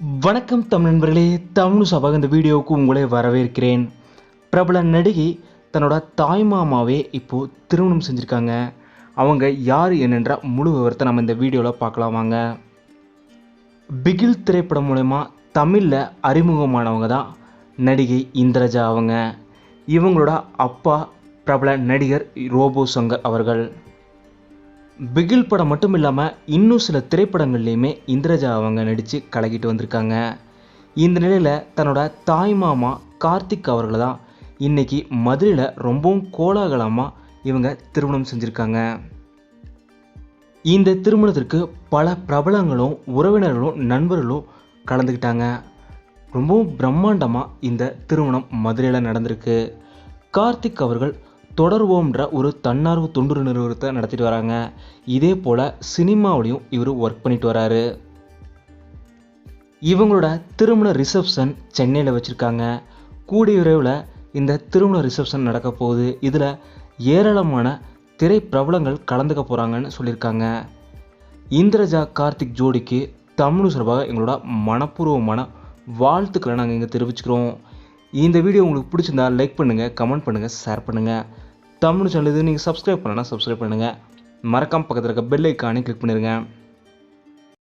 வணக்கம் தமிழ் நண்பர்களே தமிழ் சபாக இந்த வீடியோவுக்கு உங்களை வரவேற்கிறேன். பிரபல நடிகை தன்னோட தாய்மாமாவே இப்போது திருமணம் செஞ்சுருக்காங்க. அவங்க யார் என்னென்ற முழு விவரத்தை நம்ம இந்த வீடியோவில் பார்க்கலாம் வாங்க. பிகில் திரைப்படம் மூலயமா தமிழில் அறிமுகமானவங்க தான் நடிகை இந்திரஜா அவங்க. இவங்களோட அப்பா பிரபல நடிகர் ரோபோ சங்கர் அவர்கள். பிகில் படம் மட்டும் இல்லாமல் இன்னும் சில திரைப்படங்கள்லையுமே இந்திரஜா அவங்க நடித்து கலக்கிட்டு வந்திருக்காங்க. இந்த நிலையில் தன்னோட தாய் மாமா கார்த்திக் அவர்களை தான் இன்னைக்கு மதுரையில் ரொம்பவும் கோலாகலமாக இவங்க திருமணம் செஞ்சுருக்காங்க. இந்த திருமணத்திற்கு பல பிரபலங்களும் உறவினர்களும் நண்பர்களும் கலந்துக்கிட்டாங்க ரொம்பவும் பிரம்மாண்டமாக இந்த திருமணம் மதுரையில் நடந்திருக்கு. கார்த்திக் அவர்கள் தொடர்வோம்ன்ற ஒரு தன்னார்வ தொண்டு நிறுவனத்தை நடத்திட்டு வராங்க. இதே போல் சினிமாவிலையும் இவர் ஒர்க் பண்ணிட்டு வராரு. இவங்களோட திருமண ரிசப்ஷன் சென்னையில் வச்சுருக்காங்க. கூடிய விரைவில் இந்த திருமண ரிசப்ஷன் நடக்க போகுது. இதில் ஏராளமான திரை பிரபலங்கள் கலந்துக்க போகிறாங்கன்னு சொல்லியிருக்காங்க. இந்திரஜா கார்த்திக் ஜோடிக்கு தமிழ் சார்பாக எங்களோட மனப்பூர்வமான வாழ்த்துக்களை நாங்கள் இங்கே தெரிவிச்சுக்கிறோம். இந்த வீடியோ உங்களுக்கு பிடிச்சிருந்தா லைக் பண்ணுங்கள் கமெண்ட் பண்ணுங்கள் ஷேர் பண்ணுங்கள் தமிழ் சேனல் இது நீங்கள் சப்ஸ்கிரைப் பண்ணலன்னா சப்ஸ்கிரைப் பண்ணுங்கள் மறக்காம பக்கத்தில் இருக்க பெல் ஐக்கானே கிளிக் பண்ணிடுங்க